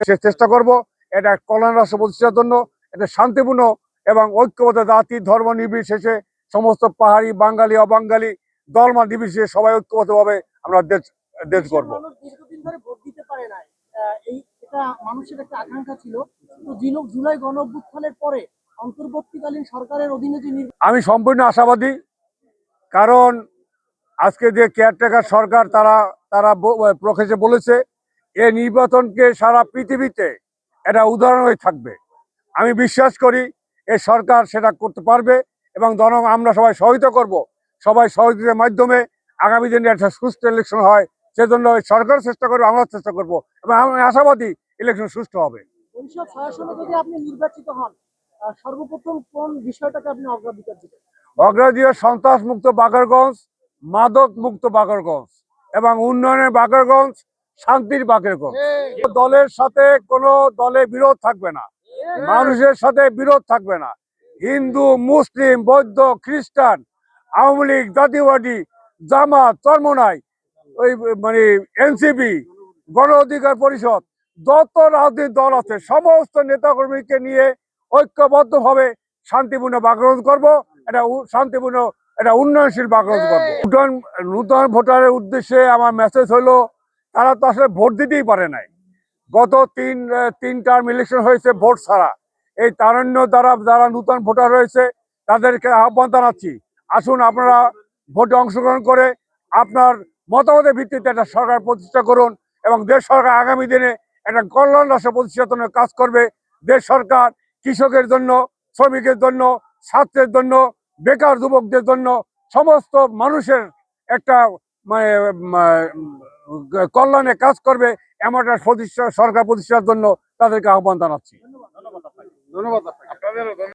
সে চেষ্টা করব এটা কল্যাণ রাষ্ট্র প্রতিষ্ঠার জন্য এটা শান্তিপূর্ণ এবং ঐক্যবদ্ধ জাতি ধর্ম নির্বিশেষে সমস্ত পাহাড়ি বাঙালি অবাঙালি দলমা নির্বিশেষে সবাই ঐক্যবদ্ধভাবে আমরা দেশ দেশ করব মানুষের একটা আকাঙ্ক্ষা ছিল। তো জুলাই গণ পরে অন্তর্বর্তীকালীন সরকারের অধীনে যে আমি সম্পূর্ণ আশাবাদী কারণ আজকে যে কেয়ারটেকার সরকার তারা তারা প্রকাশে বলেছে এই নির্বাচনকে সারা পৃথিবীতে এটা উদাহরণ হয়ে থাকবে। আমি বিশ্বাস করি এ সরকার সেটা করতে পারবে এবং জন আমরা সবাই সহায়তা করব সবাই সহযোগিতার মাধ্যমে আগামী দিনে একটা সুস্থ ইলেকশন হয় সেজন্য সরকার চেষ্টা করবে আমরা চেষ্টা করব এবং আমি আশাবাদী ইলেকশন সুস্থ হবে। উনিশশো ছয় সালে যদি আপনি নির্বাচিত হন সর্বপ্রথম কোন বিষয়টাকে আপনি অগ্রাধিকার দিবেন? অগ্রাধিকার সন্ত্রাস মুক্ত বাকরগঞ্জ মাদক মুক্ত বাগরগঞ্জ এবং উন্নয়নের বাকরগঞ্জ শান্তির বাকরগঞ্জ দলের সাথে কোনো দলে বিরোধ থাকবে না। মানুষের সাথে বিরোধ থাকবে না। হিন্দু মুসলিম বৌদ্ধ খ্রিস্টান আওয়ামী লীগ জাতীয়বাদী জামাত চরমনাই ওই মানে এনসিপি গণ অধিকার পরিষদ যত রাজনৈতিক দল আছে সমস্ত নেতাকর্মীকে নিয়ে ঐক্যবদ্ধভাবে শান্তিপূর্ণ বাকরগঞ্জ করব এটা শান্তিপূর্ণ এটা উন্নয়নশীল বাকরগঞ্জ করব। নূতন নূতন ভোটারের উদ্দেশ্যে আমার মেসেজ হলো তারা তো আসলে ভোট দিতেই পারে নাই। গত তিন তিন টার্ম ইলেকশন হয়েছে ভোট ছাড়া। এই তারণ্য দ্বারা যারা নূতন ভোটার রয়েছে, তাদেরকে আহ্বান জানাচ্ছি। আসুন আপনারা ভোটে অংশগ্রহণ করে আপনার মতামতের ভিত্তিতে একটা সরকার প্রতিষ্ঠা করুন এবং দেশ সরকার আগামী দিনে একটা কল্যাণ রাষ্ট্র প্রতিষ্ঠার জন্য কাজ করবে। দেশ সরকার কৃষকের জন্য, শ্রমিকের জন্য ছাত্রের জন্য, বেকার যুবকদের জন্য, সমস্ত মানুষের একটা মানে কল্যাণে কাজ করবে এমন একটা প্রতিষ্ঠা সরকার প্রতিষ্ঠার জন্য তাদেরকে আহ্বান জানাচ্ছি। ধন্যবাদ।